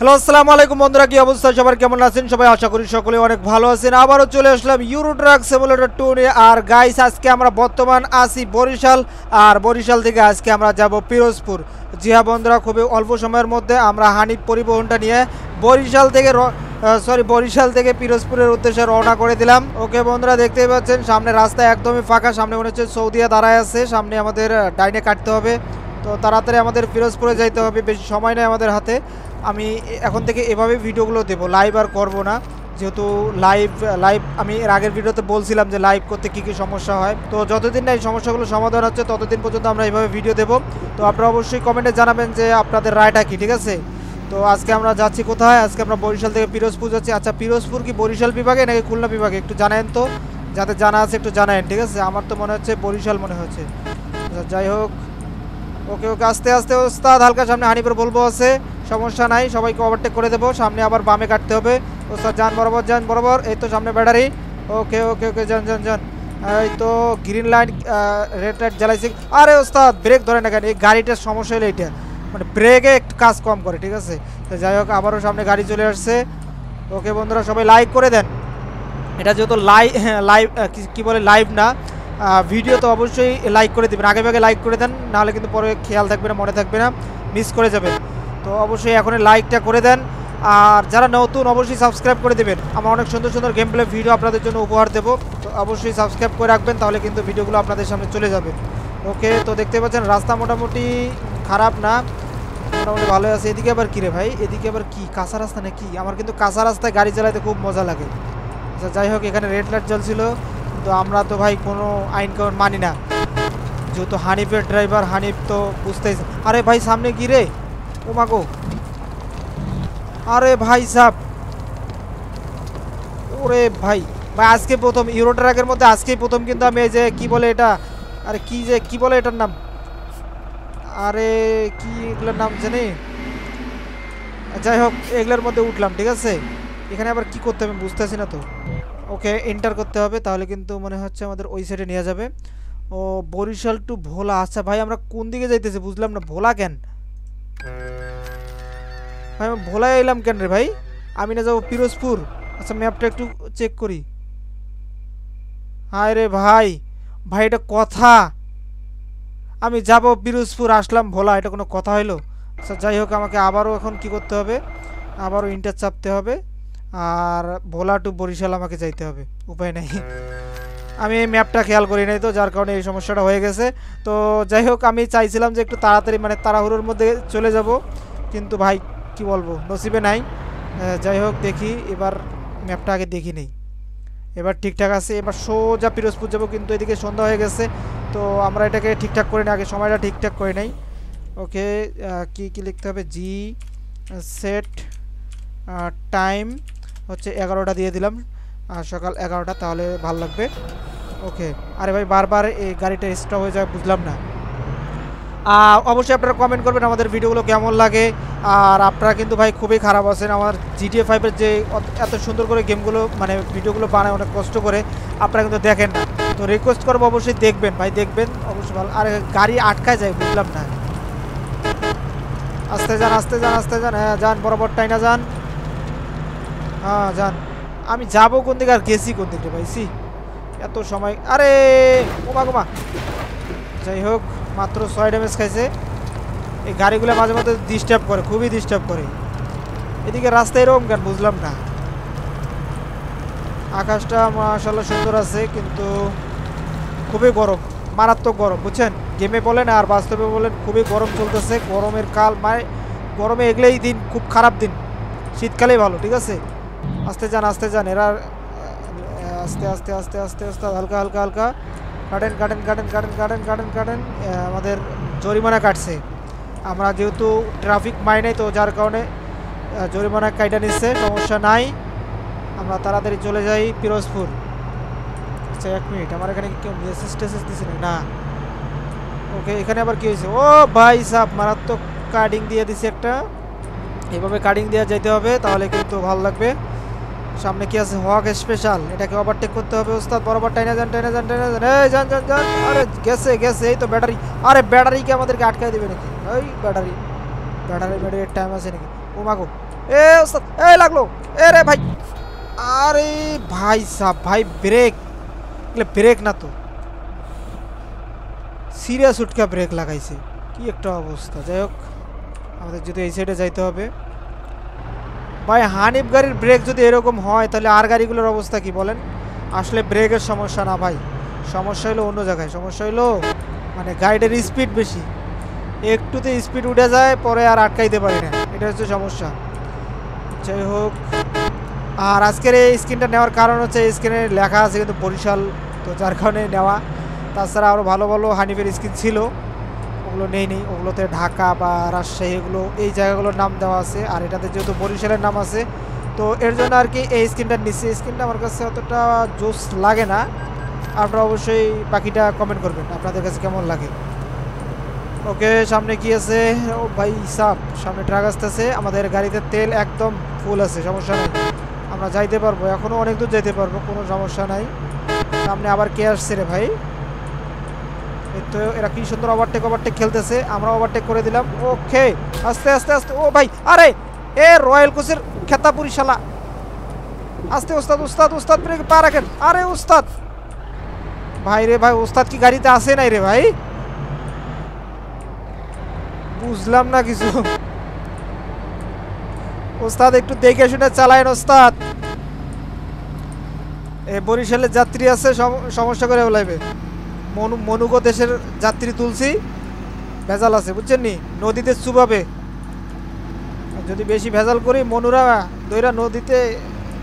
Hello, আসসালামু আলাইকুম বন্ধুরা, কি অবস্থা? সবার কেমন আছেন? সবাই আশা করি সকলে অনেক ভালো আছেন। আবারও চলে আসলাম ইউরো ট্রাক সেমুলেটর টু নিয়ে। আর গাইস আজকে আমরা বর্তমান আসি বরিশাল। আর বরিশাল থেকে আজকে আমরা যাব পিরোজপুর। জি হ্যাঁ বন্ধুরা, খুবই অল্প সময়ের মধ্যে আমরা হানিফ পরিবহনটা নিয়ে বরিশাল থেকে সরি বরিশাল থেকে পিরোজপুরের উদ্দেশ্যে রওনা করে দিলাম। ওকে বন্ধুরা, দেখতেই পাচ্ছেন, সামনে রাস্তা একদমই ফাঁকা। সামনে মনে হচ্ছে সৌদিয়া দাঁড়ায় আছে। সামনে আমাদের ডাইনে কাটতে হবে। তো তাড়াতাড়ি আমাদের ফিরোজপুরে যাইতে হবে, বেশি সময় নেই আমাদের হাতে। আমি এখন থেকে এভাবে ভিডিওগুলো দেবো লাইভ আর করব না। যেহেতু লাইভ লাইভ আমি এর আগের ভিডিওতে বলছিলাম যে লাইভ করতে কী কী সমস্যা হয়। তো যতদিন না এই সমস্যাগুলো সমাধান হচ্ছে ততদিন পর্যন্ত আমরা এইভাবে ভিডিও দেবো। তো আপনারা অবশ্যই কমেন্টে জানাবেন যে আপনাদের রায়টা কী ঠিক আছে? তো আজকে আমরা যাচ্ছি কোথায়? আজকে আমরা বরিশাল থেকে পিরোজপুর যাচ্ছি। আচ্ছা পিরোজপুর কি বরিশাল বিভাগে নাকি খুলনা বিভাগে? একটু জানায়েন তো। যাতে জানা আছে একটু জানায়েন ঠিক আছে? আমার তো মনে হচ্ছে বরিশাল মনে হচ্ছে। আচ্ছা, যাই হোক। ওকে ওকে আস্তে আস্তে ওস্তাদ হালকা সামনে হানিপুর বলব আছে। সমস্যা নাই, সবাইকে ওভারটেক করে দেবো। সামনে আবার বামে কাটতে হবে। ওস্তাদ, যান বরাবর যান বরাবর। এই তো সামনে ব্যাটারি। ওকে ওকে ওকে, যান যান যান। এই তো গ্রিন লাইট রেড লাইট জ্বালাইছি। আরে ওস্তাদ ব্রেক ধরে না কেন? এই গাড়িটার সমস্যা হলো এইটা। মানে ব্রেকে একটু কাজ কম করে, ঠিক আছে? তো যাই হোক, আবারও সামনে গাড়ি চলে আসছে। ওকে বন্ধুরা, সবাই লাইক করে দেন। এটা যেহেতু লাইভ লাইভ কী বলে লাইভ না ভিডিও তো অবশ্যই লাইক করে দেবেন। আগে ভাগে লাইক করে দেন, নাহলে কিন্তু পরে খেয়াল থাকবে না, মনে থাকবে না মিস করে যাবেন। তো অবশ্যই এখন লাইকটা করে দেন। আর যারা নতুন, অবশ্যই সাবস্ক্রাইব করে দেবেন। আমার অনেক সুন্দর সুন্দর গেম প্লে ভিডিও আপনাদের জন্য উপহার দেবো। তো অবশ্যই সাবস্ক্রাইব করে রাখবেন, তাহলে কিন্তু ভিডিওগুলো আপনাদের সামনে চলে যাবে। ওকে, তো দেখতে পাচ্ছেন, রাস্তা মোটামুটি খারাপ না। মোটামুটি ভালো আছে। এদিকে আবার কী রে ভাই? এদিকে আবার কি? কাঁচা রাস্তা না নাকি? আমার কিন্তু কাঁচা রাস্তায় গাড়ি চালাতে খুব মজা লাগে। আচ্ছা যাই হোক, এখানে রেড লাইট জ্বলছিল। কিন্তু আমরা তো ভাই কোনো আইন কানুন মানি না। যেহেতু হানিফের ড্রাইভার হানিফ তো বুঝতেই আরে ভাই, সামনে কি রে? ও মাগো আরে ভাই সাহ ওরে ভাই ভাই, আজকে প্রথম ইউরো ট্রাকের মধ্যে আজকেই প্রথম কিন্তু আমি যে কি বলে এটা? আরে কি যে, কি বলে এটার নাম? আরে কি এগুলোর নাম জানি? যাই হোক, এগুলোর মধ্যে উঠলাম, ঠিক আছে? এখানে আবার কি করতে হবে বুঝতেছি না তো। ওকে এন্টার করতে হবে, তাহলে কিন্তু মনে হচ্ছে আমাদের ওই সাইডে নিয়ে যাবে। ও, বরিশাল টু ভোলা আচ্ছা ভাই আমরা কোন দিকে যাইতেছি বুঝলাম না, ভোলা কেন? ভাই আমি ভোলায় এলাম কেন রে ভাই? আমি না যাব পিরোজপুর। আচ্ছা ম্যাপটা একটু চেক করি। হায় রে ভাই ভাই এটা কথা। আমি যাব পিরোজপুর, আসলাম ভোলা, এটা কোনো কথা হইল? আচ্ছা যাই হোক, আমাকে আবারও এখন কি করতে হবে? আবারও ইন্টার চাপতে হবে। আর ভোলা টু বরিশাল আমাকে যাইতে হবে, উপায় নেই। আমি এই ম্যাপটা খেয়াল করি নাই তো, যার কারণে এই সমস্যাটা হয়ে গেছে। তো যাই হোক, আমি চাইছিলাম যে একটু তাড়াতাড়ি মানে তাড়াহুড়োর মধ্যে চলে যাব, কিন্তু ভাই, কি বলব, নসিবে নাই। যাই হোক, দেখি, এবার ম্যাপটা আগে দেখি নেই। এবার ঠিকঠাক আছে, এবার সোজা পিরোজপুর যাব, কিন্তু এদিকে সন্ধ্যা হয়ে গেছে। তো আমরা এটাকে ঠিকঠাক করে নিই, আগে সময়টা ঠিকঠাক করে নেই। ওকে কি কি লিখতে হবে? জি সেট টাইম। হচ্ছে এগারোটা দিয়ে দিলাম। সকাল এগারোটা, তাহলে ভালো লাগবে। ওকে, আরে ভাই, বারবার এই গাড়িটা স্টপ হয়ে যায়, বুঝলাম না। অবশ্যই আপনারা কমেন্ট করবেন আমাদের ভিডিওগুলো কেমন লাগে। আর আপনারা কিন্তু ভাই খুবই খারাপ আছেন। আমার জিটিএ ফাইভের যে এত সুন্দর করে গেমগুলো মানে ভিডিওগুলো বানায় অনেক কষ্ট করে, আপনারা কিন্তু দেখেন না। তো রিকোয়েস্ট করব অবশ্যই দেখবেন, ভাই দেখবেন, অবশ্যই ভালো আর গাড়ি আটকায় যায়, বুঝলাম না। আস্তে যান আস্তে যান আস্তে যান হ্যাঁ যান, বরাবর টাইনা যান। হ্যাঁ যান। আমি যাব কোন দিকে আর গেছি কোন দিকে সি, এত সময় আরে, ওমা গোমা। যাই হোক, মাত্র ছয় ড্যামেজ খাইছে। এই গাড়িগুলো মাঝে মাঝে ডিস্টার্ব করে, খুবই ডিস্টার্ব করে। এদিকে রাস্তা এরকম কেন? বুঝলাম না। আকাশটা মাশাল্লাহ সুন্দর আছে, কিন্তু খুবই গরম, মারাত্মক গরম, বুঝছেন? গেমে বলেন আর বাস্তবে বলেন, খুবই গরম চলতেছে। গরমের কাল মানে গরমে এগলেই দিন, খুব খারাপ দিন। শীতকালেই ভালো, ঠিক আছে? আস্তে যান আস্তে যান এরা আস্তে আস্তে আস্তে আস্তে আস্তে, হালকা হালকা হালকা। কাটেন কাটেন কাটেন কাটেন কাটেন কাটেন কাটেন আমাদের জরিমানা কাটছে। আমরা যেহেতু ট্রাফিক মাইনে তো যার কারণে জরিমানা কাইটা নিচ্ছে, সমস্যা নাই। আমরা তাড়াতাড়ি চলে যাই পিরোজপুর। আচ্ছা এক মিনিট, আমার এখানে কেউ মেসেজ টেসেজ দিছে? না। ওকে, এখানে আবার কি হয়েছে? ও ভাই সাহ মারাত্মক কার্ডিং দিয়ে দিছে একটা। এভাবে কাটিং দেওয়া যেতে হবে, তাহলে কিন্তু ভালো লাগবে। সামনে কি আছে? হক স্পেশাল। এটাকে ওভারটেক করতে হবে ওস্তাদ। বরাবর টাইনা যান টাইনা যান টাইনা যান। এই, যান যান যান। আরে, গেছে গেছে। এই তো ব্যাটারি। আরে, ব্যাটারিকে আমাদেরকে আটকায় দেবে নাকি? ওই ব্যাটারি। ব্যাটারি ব্যাটারির টাইম আছে নাকি? ও মাগো। ও এ, ওস্তাদ, এ, লাগল। এ রে ভাই। আরে, ভাই সাহ ভাই ব্রেক এগুলো ব্রেক না তো। সিরিয়াস উঠকা ব্রেক লাগাইছে। কি একটা অবস্থা। যাই হোক, আমাদের যদি এই সাইডে যাইতে হবে। ভাই, হানিফ গাড়ির ব্রেক যদি এরকম হয়, তাহলে আর গাড়িগুলোর অবস্থা কি বলেন? আসলে ব্রেকের সমস্যা না ভাই। সমস্যা হলো অন্য জায়গায়। সমস্যা হলো মানে গাড়িটার স্পিড বেশি। একটুতে স্পিড উঠে যায়, পরে আর আটকাইতে পারি না। এটা হচ্ছে সমস্যা। যাই হোক, আর আজকের এই স্ক্রিনটা নেওয়ার কারণ হচ্ছে, এই স্ক্রিনে লেখা আছে কিন্তু বরিশাল, তো যার কারণে নেওয়া। তাছাড়া আরও ভালো ভালো হানিফের স্ক্রিন ছিল। ওগুলো নেই নেই, ওগুলোতে ঢাকা বা রাজশাহী এগুলো, এই জায়গাগুলোর নাম দেওয়া আছে। আর এটাতে যেহেতু বরিশালের নাম আছে, তো এর জন্য আর কি এই স্ক্রিনটা নিচ্ছি এই স্ক্রিনটা আমার কাছে অতটা জোস লাগে না। আপনারা অবশ্যই বাকিটা কমেন্ট করবেন, আপনাদের কাছে কেমন লাগে? ওকে, সামনে কি আছে? ও ভাই সাপ সামনে ট্রাক আসতেছে, আমাদের গাড়িতে তেল একদম ফুল আছে, সমস্যা নেই। আমরা যাইতে পারব এখনও অনেক দূর যেতে পারব, কোনো সমস্যা নাই। সামনে আবার কে আসছে রে ভাই? তো এরা কি সুন্দর ওভারটেক ওভারটেক খেলতেছে? আমরা ওভারটেক করে দিলাম। ওকে আস্তে আস্তে আস্তে। ও ভাই, আরে, এ রয়্যাল কোচের খেতাপুরি শালা আস্তে, ওস্তাদ উস্তাদ ব্রেক পা রাখেন। আরে উস্তাদ ভাই রে ভাই, ওস্তাদ কি গাড়িতে আসে নাই রে ভাই? বুঝলাম না কিছু। ওস্তাদ, একটু দেখে শুনে চালায় ওস্তাদ। এ বরিশালের যাত্রী আছে সমস্যা করে বলাইবে মনু মনুগো দেশের যাত্রী তুলছি। ভেজাল আছে, বুঝছেন নি? নদীতে চুবাবে। যদি বেশি ভেজাল করি, মনুরা দইরা নদীতে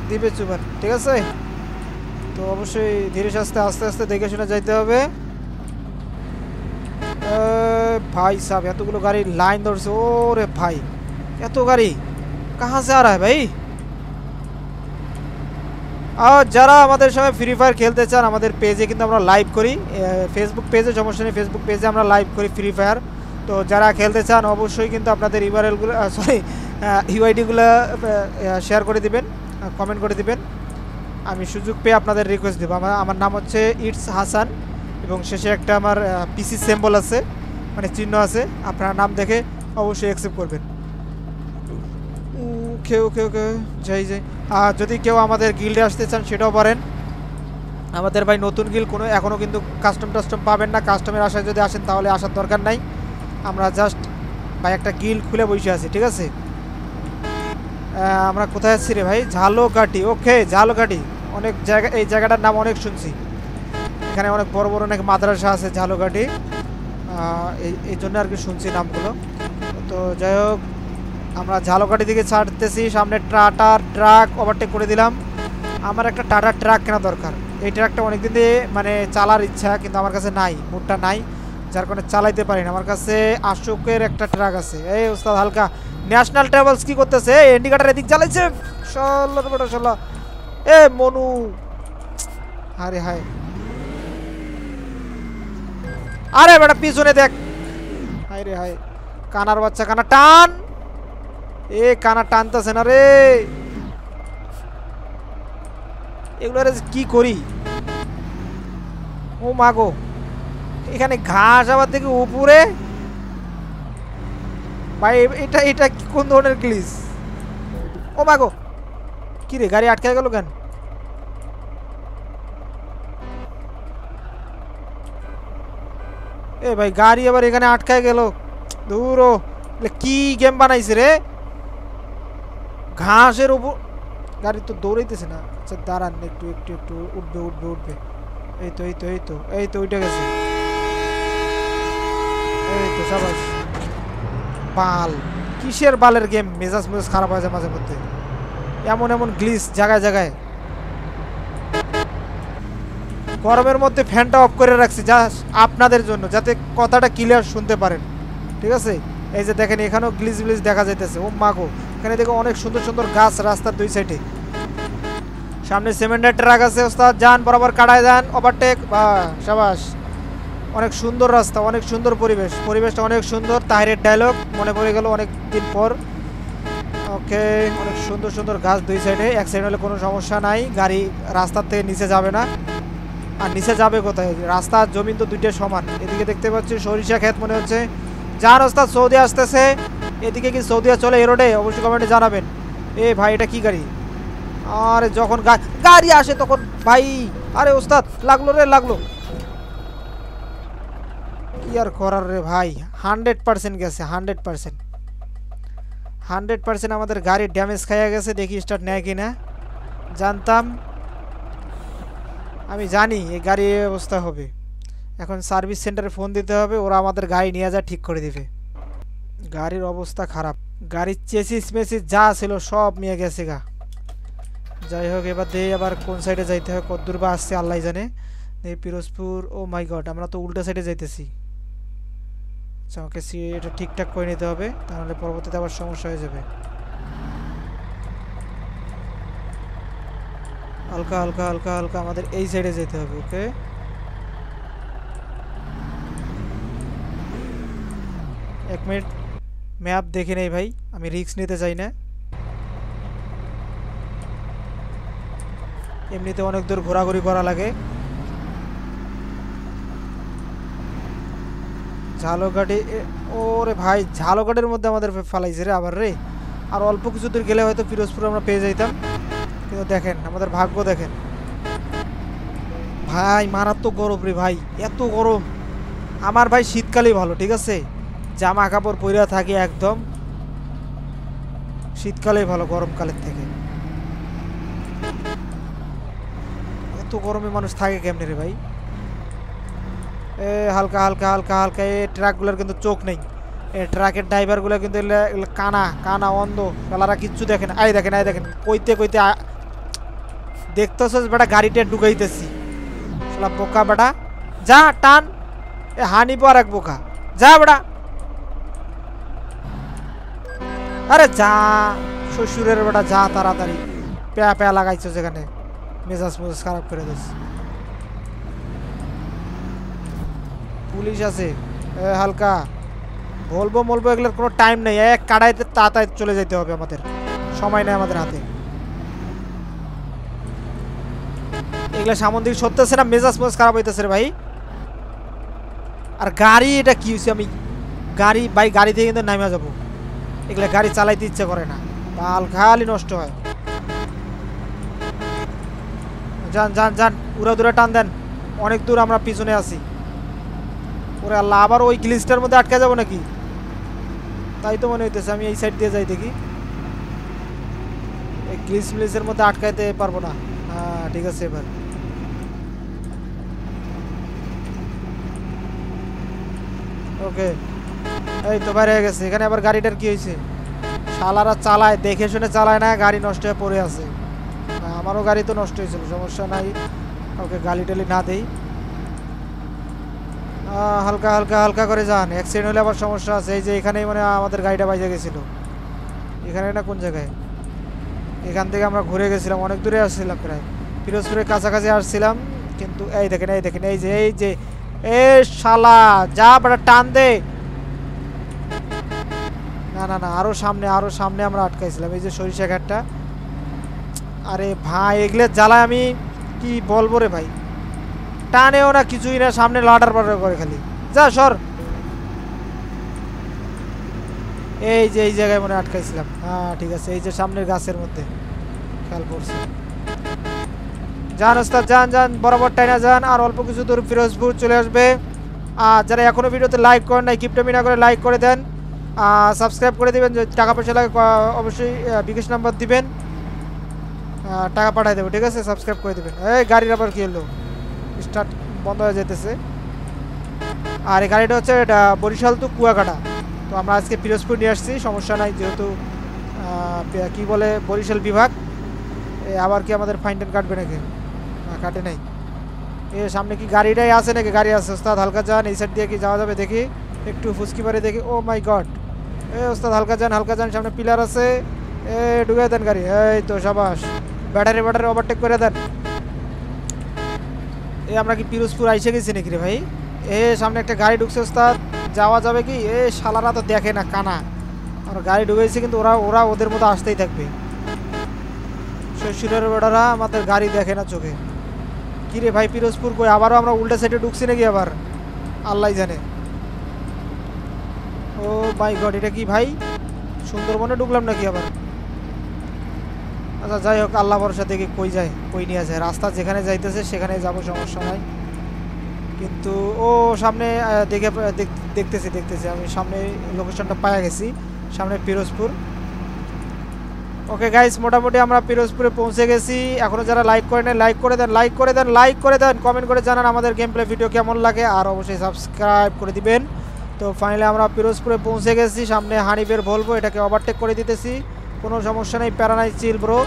দিবে চুবার, ঠিক আছে? তো অবশ্যই ধীরে সুস্থে আস্তে আস্তে দেখে শুনে যাইতে হবে। ভাই সাহেব, এতগুলো গাড়ি লাইন ধরছে ও রে ভাই, এত গাড়ি কাহা সে আ রা হ্যায় ভাই? আর যারা আমাদের সঙ্গে ফ্রি ফায়ার খেলতে চান, আমাদের পেজে কিন্তু আমরা লাইভ করি। ফেসবুক পেজে সমস্যা নেই ফেসবুক পেজে আমরা লাইভ করি ফ্রি ফায়ার তো যারা খেলতে চান, অবশ্যই কিন্তু আপনাদের ইউআরএলগুলো সরি ইউআইডিগুলো শেয়ার করে দিবেন কমেন্ট করে দিবেন। আমি সুযোগ পেয়ে আপনাদের রিকোয়েস্ট দেবো। আমার আমার নাম হচ্ছে ইটস হাসান এবং শেষে একটা আমার পিসি সিম্বল আছে মানে চিহ্ন আছে। আপনার নাম দেখে অবশ্যই অ্যাকসেপ্ট করবেন। ওকে ওকে ওকে, যাই যাই। যদি কেউ আমাদের গিল্ডে আসতে চান, সেটাও পারেন। আমাদের ভাই নতুন গিল কোনো এখনও কিন্তু কাস্টম টাস্টম পাবেন না। কাস্টমের আশায় যদি আসেন, তাহলে আসার দরকার নাই। আমরা জাস্ট ভাই একটা গিল খুলে বসে আছি, ঠিক আছে? আমরা কোথায় আছি রে ভাই? ঝালকাঠি ওকে ঝালকাঠি। অনেক জায়গা, এই জায়গাটার নাম অনেক শুনছি। এখানে অনেক বড় বড় অনেক মাদ্রাসা আছে এই এই জন্য আর কি শুনছি নামগুলো। তো যাই হোক আমরা ঝালকাটি দিকে ছাড়তেছি, সামনে টাটার ট্রাক ওভারটেক করে দিলাম। আমার একটা টাটার ট্রাক কেনা দরকার। এই ট্রাকটা অনেকদিন দিয়ে মানে চালার ইচ্ছা, কিন্তু আমার কাছে নাই, মুডটা নাই, যার কারণে চালাইতে পারি না। আমার কাছে আশোকের একটা ট্রাক আছে। এই ওস্তাদ হালকা, ন্যাশনাল ট্রাভেলস কি করতেছে? ইন্ডিকেটার এদিক চালাইছে এ মনু আরে হায়। আরে বেটা, পিছনে দেখ। হায় রে হায়। কানার বাচ্চা কানা টান। এ কানা টানতেছে না রে। এগুলো কি করি? ও মাগো এখানে ঘাস আবার থেকে উপরে? ভাই এটা এটা কোন ধরনের গ্লিস ও মাগো কি রে, গাড়ি আটকে গেল কেন? এ ভাই, গাড়ি আবার এখানে আটকায় গেল। দূর কি গেম বানাইছে রে? ঘাসের উপর গাড়ি তো দৌড়াইতেছে না। আচ্ছা দাঁড়ান একটু একটু একটু, উঠবে উঠবে উঠবে। এই তো এই তো এই তো এই তো, উঠে গেছে। এই তো, সাবাস। বাল। কিসের বালের গেম মেজাজ মেজাজ খারাপ হয়ে যায় মাঝে মধ্যে। এমন এমন গ্লিস জায়গায় জায়গায়। গরমের মধ্যে ফ্যানটা অফ করে রাখছি যা আপনাদের জন্য, যাতে কথাটা ক্লিয়ার শুনতে পারেন। ঠিক আছে? এই যে দেখেন, এখানেও গ্লিজ গ্লিজ দেখা যাইতেছে। ও মাগো এখানে দেখো অনেক সুন্দর সুন্দর গাছ রাস্তার দুই সাইডে। সামনে সিমেন্টের ট্রাক আছে ওস্তাদ। যান, বরাবর কাটায় যান ওভারটেক বা, সাবাস। অনেক সুন্দর রাস্তা, অনেক সুন্দর পরিবেশ। পরিবেশটা অনেক সুন্দর, তাহিরের ডায়লগ মনে পড়ে গেল অনেক দিন পর। ওকে, অনেক সুন্দর সুন্দর গাছ দুই সাইডে সাইড হলে কোনো সমস্যা নাই। গাড়ি রাস্তার থেকে নিচে যাবে না। আর নিচে যাবে কোথায়? রাস্তা, জমিন তো দুইটা সমান। এদিকে দেখতে পাচ্ছি সরিষা ক্ষেত মনে হচ্ছে। যার রাস্তা সৌদি আসতেছে। এদিকে কি সৌদি চলে এ রোডে অবশ্যই কমেন্টে জানাবেন। এ ভাই, এটা কি গাড়ি? আরে যখন গাড়ি আসে তখন ভাই, আরে ওস্তাদ, লাগল রে, লাগল। কি আর করার রে ভাই? হান্ড্রেড পার্সেন্ট গেছে, হান্ড্রেড পার্সেন্ট। হান্ড্রেড পার্সেন্ট আমাদের গাড়ির ড্যামেজ খাইয়া গেছে, দেখি স্টার্ট নেয় কি না জানতাম। আমি জানি এই গাড়ি অবস্থা হবে। এখন সার্ভিস সেন্টারে ফোন দিতে হবে, ওরা আমাদের গাড়ি নিয়ে যা ঠিক করে দিবে। গাড়ির অবস্থা খারাপ। গাড়ির চেসিস মেসিস যা ছিল সব নিয়ে গেছে গা। যাই হোক, এবার দিয়ে আবার কোন সাইডে যাইতে হয়? কদ্দূর বা আসছে আল্লাহ জানে। পিরোজপুর, ও মাই গড আমরা তো উল্টা সাইডে যাইতেছি। আচ্ছা সি, এটা ঠিকঠাক করে নিতে হবে, তাহলে পরবর্তীতে আবার সমস্যা হয়ে যাবে। হালকা হালকা হালকা হালকা আমাদের এই সাইডে যেতে হবে ওকে এক মিনিট। ম্যাপ দেখে নেই ভাই আমি রিস্ক নিতে চাই না এমনিতে অনেক দূর ঘোরাঘুরি করা লাগে ঝালকাঠি এ- ওরে ভাই ঝালকাঠির মধ্যে আমাদের ফালাইছে রে আবার রে আর অল্প কিছু দূর গেলে হয়তো ফিরোজপুর আমরা পেয়ে যাইতাম কিন্তু দেখেন আমাদের ভাগ্য দেখেন ভাই মারাত্মক গরম রে ভাই এত গরম আমার ভাই শীতকালেই ভালো ঠিক আছে জামা কাপড় পরে থাকি একদম। শীতকালেই ভালো, গরমকালের থেকে। এত গরমে মানুষ থাকে কেমনে রে ভাই? এ হালকা হালকা হালকা হালকা এই ট্রাকগুলোর কিন্তু চোখ নেই। এই ট্রাকের ড্রাইভারগুলো কিন্তু কানা কানা অন্ধ। ফেলারা কিচ্ছু দেখে না। আই দেখেন আই দেখেন। কইতে কইতে দেখতেছস বেটা গাড়িটা ঢুকাইতেছি। শালা বোকা বেটা। যা, টান। এ হানি পর এক বোকা। যা বেটা। আরে যা, শ্বশুরের বেটা যা তাড়াতাড়ি। পেয়া পেয়া লাগাইছো যেখানে। মেজাজ মেজাজ খারাপ করে দিস। পুলিশ আছে। হালকা। বলব বলব এগুলোর কোনো টাইম নেই। এক কাড়াইতে তাড়াতাড়ি চলে যেতে হবে আমাদের। সময় নেই আমাদের হাতে। এগুলো সামন্দিক সত্যছে না, মেজাজ মেজাজ খারাপ হইতেছে রে ভাই। আর গাড়ি, এটা কি হয়েছে আমি গাড়ি ভাই, গাড়ি থেকে কিন্তু নামে যাব। এগুলা গাড়ি চালাইতে ইচ্ছে করে না। বাল খালি নষ্ট হয়। যান যান যান, উড়া দূরে টান দেন। অনেক দূর আমরা পিছনে আছি। ওরে আল্লাহ, আবার ওই গ্লিসটার মধ্যে আটকে যাব নাকি? তাই তো মনে হইতেছে আমি এই সাইড দিয়ে যাই দেখি। এই গ্লিস মিলিসের মধ্যে আটকাইতে পারব না। হ্যাঁ ঠিক আছে এবার। ওকে এই তো বাইরে গেছে। এখানে আবার গাড়িটার কি হয়েছে? শালারা চালায়, দেখে শুনে চালায় না, গাড়ি নষ্ট হয়ে পড়ে আছে। আমারও গাড়ি তো নষ্ট হয়েছিল, সমস্যা নাই। ওকে গালি টালি না দেই। হালকা হালকা হালকা করে যান। অ্যাক্সিডেন্ট হলে আবার সমস্যা আছে। এই যে এখানেই মানে আমাদের গাড়িটা বাইজে গেছিল। এখানে না কোন জায়গায়? এখান থেকে আমরা ঘুরে গেছিলাম, অনেক দূরে আসছিলাম প্রায়। পিরোজপুরের কাছাকাছি আসছিলাম, কিন্তু এই দেখেন এই দেখেন, এই যে এই যে এ শালা, যা বেটা টান দে। না না না, আরও সামনে আরও সামনে আমরা আটকাইছিলাম। এই যে সরিষা ঘাটটা। আরে ভাই, এগুলো জ্বালায় আমি কি বলব রে ভাই? টানেও না কিছুই না, সামনে লাডার পাডার করে খালি। যা, সর। এই যে, এই জায়গায় মনে আটকাইছিলাম। হ্যাঁ ঠিক আছে, এই যে সামনের গাছের মধ্যে। খেয়াল করছে। যান ওস্তাদ, যান যান, বরাবর টাইনা যান, আর অল্প কিছু দূর ফিরোজপুর চলে আসবে। আর যারা এখনও ভিডিওতে লাইক করেন নাই কিপটামি না করে লাইক করে দেন। সাবস্ক্রাইব করে দেবেন টাকা পয়সা লাগে অবশ্যই বিকাশ নাম্বার দিবেন। টাকা পাঠিয়ে দেবো, ঠিক আছে? সাবস্ক্রাইব করে দেবেন। এই গাড়ির আবার কি হলো? স্টার্ট বন্ধ হয়ে যেতেছে আর এই গাড়িটা হচ্ছে বরিশাল তো কুয়াকাটা। তো আমরা আজকে পিরোজপুর নিয়ে আসছি, সমস্যা নাই, যেহেতু কি বলে, বরিশাল বিভাগ। এ, আবার কি আমাদের ফাইন কাটবে নাকি? কাটে নাই। এ, সামনে কি গাড়িটাই আছে নাকি? গাড়ি আছে, ওস্তাদ হালকা যান, এই সাইড দিয়ে কি যাওয়া যাবে দেখি। একটু ফুচকি মারে দেখি। ও মাই গড এ ওস্তাদ, হালকা যান হালকা যান, সামনে পিলার আছে। এ ঢুকে দেন গাড়ি। এই তো, সাবাস। ব্যাটারি ব্যাটারি ওভারটেক করে দেন। এ, আমরা কি পিরোজপুর আইসে গেছি নাকি রে ভাই? এ, সামনে একটা গাড়ি ঢুকছে ওস্তাদ। যাওয়া যাবে কি? এ, শালারা তো দেখে না, কানা। আর গাড়ি ঢুকেছে কিন্তু ওরা ওরা ওদের মতো আসতেই থাকবে। শ্বশুরের বেটারা আমাদের গাড়ি দেখে না চোখে। কি রে ভাই, পিরোজপুর কই? আবারও আমরা উল্টা সাইডে ঢুকছি নাকি আবার? আল্লাহ জানে। ও মাই গড এটা কি ভাই? সুন্দরবনে ঢুকলাম নাকি আবার? আচ্ছা যাই হোক, আল্লাহ ভরসা দেখি কই যায়, কই নিয়ে যায়। রাস্তা যেখানে যাইতেছে সেখানে যাব, সমস্যা নাই। কিন্তু, ও, সামনে দেখে, দেখ- দেখতেছি দেখতেছি। আমি সামনে লোকেশনটা পাওয়া গেছি, সামনে পিরোজপুর। ওকে গাইস মোটামুটি আমরা পিরোজপুরে পৌঁছে গেছি। এখনও যারা লাইক করে নেন লাইক করে দেন লাইক করে দেন লাইক করে দেন। কমেন্ট করে জানান আমাদের গেম প্লে ভিডিও কেমন লাগে। আর অবশ্যই সাবস্ক্রাইব করে দিবেন। তো ফাইনালি আমরা পিরোজপুরে পৌঁছে গেছি, সামনে হানিবের বলব এটাকে ওভারটেক করে দিতেছি। কোনো সমস্যা নেই প্যারা নাই চিল ব্রো।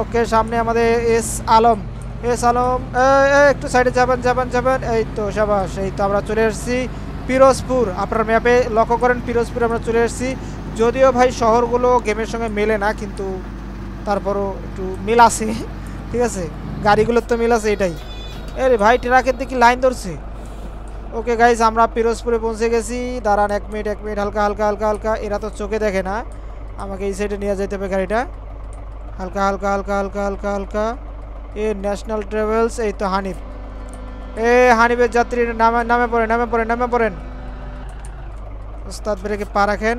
ওকে, সামনে আমাদের এস আলম। এস আলম একটু সাইডে যাবেন যাবেন যাবেন। এই তো, সাবাস, এই তো আমরা চলে এসেছি পিরোজপুর। আপনার ম্যাপে লক্ষ্য করেন, পিরোজপুরে আমরা চলে এসেছি। যদিও ভাই, শহরগুলো গেমের সঙ্গে মেলে না, কিন্তু তারপরও একটু মিল আছে। ঠিক আছে? গাড়িগুলোর তো মিল আছে, এটাই। এরে ভাই, ট্রাকের দিকে লাইন ধরছে। ওকে গাইজ আমরা পিরোজপুরে পৌঁছে গেছি। দাঁড়ান এক মিনিট এক মিনিট, হালকা হালকা হালকা হালকা। এরা তো চোখে দেখে না। আমাকে এই সাইডে নিয়ে যেতে হবে গাড়িটা। হালকা হালকা হালকা হালকা হালকা হালকা। এ ন্যাশনাল ট্রাভেলস এই তো হানিফ। এ, হানিফের যাত্রী, নামে নামে পড়েন নামে পড়েন নামে পড়েন। ওস্তাদ ব্রেকে পা রাখেন।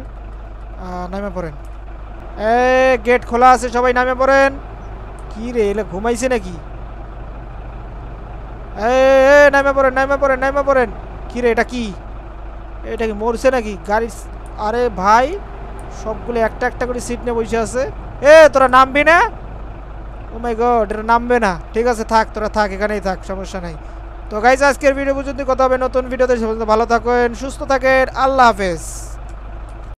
নামে পড়েন। এ, গেট খোলা আছে, সবাই নামে পড়েন। কি রে, এলে ঘুমাইছে নাকি? এ নামে পড়েন নামে পড়েন নামে পড়েন। কি রে এটা কি? এটা কি মরছে নাকি? গাড়ি আরে ভাই, সবগুলো একটা একটা করে সিট নিয়ে বসে আছে। এ, তোরা নামবি না? ও মাই গড, এটা নামবে না। ঠিক আছে, থাক, তোরা থাক, এখানেই থাক, সমস্যা নাই। তো গাইজ আজকের ভিডিও পর্যন্ত কথা হবে নতুন ভিডিওতে ভালো থাকেন, সুস্থ থাকেন, আল্লাহ হাফেজ।